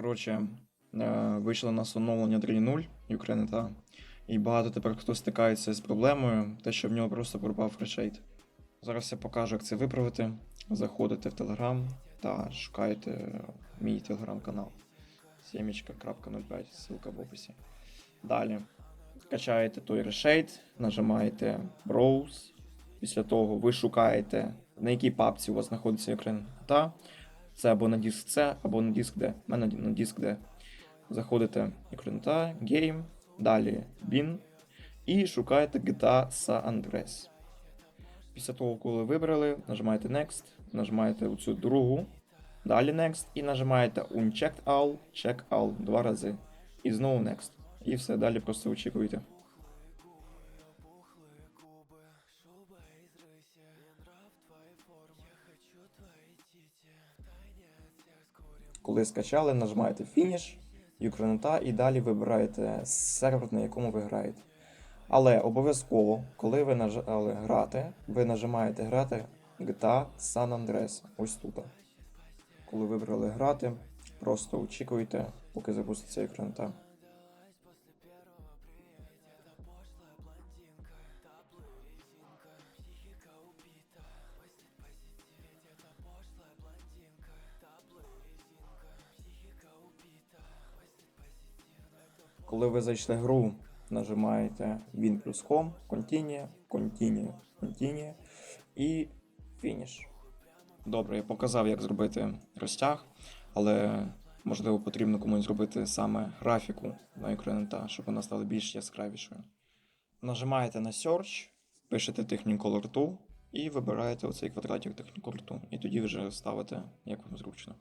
Коротше, е, вийшло нас оновлення 3.0 Юкренета. І багато тепер хто стикається з проблемою, те, що в нього просто пропав фрешейт. Зараз я покажу, як це виправити. Заходите в Telegram та шукаєте мій телеграм-канал. Сімечка.05, ссылка в описі. Далі. Качаєте той решейт, нажимаєте Browse. Після того ви шукаєте, на якій папці у вас знаходиться екран це або на диск C, або на диск D. У мене на диск D. Заходите екран та Game, далі Bin і шукаєте GTA San Andreas. Після того, коли вибрали, нажимаєте Next, нажимаєте оцю другу, далі Next і нажимаєте Unchecked All, Check All два рази. І знову Next. І все, далі просто очікуєте. Коли скачали, нажимаєте Finish, Юкренета і далі вибираєте сервер, на якому ви граєте. Але обов'язково, коли ви нажали грати, ви нажимаєте грати GTA San Andreas. Ось тут. Коли вибрали грати, просто очікуйте, поки запуститься Юкренета. Коли ви зайшли гру, нажимаєте Win плюс Home, Continue, Continue, Continue і Finish. Добре, я показав, як зробити розтяг, але можливо потрібно комусь зробити саме графіку на екранета, щоб вона стала більш яскравішою. Нажимаєте на Search, пишете Technicolor Tool і вибираєте оцей квадратик Technicolor Tool. І тоді вже ставите, як вам зручно.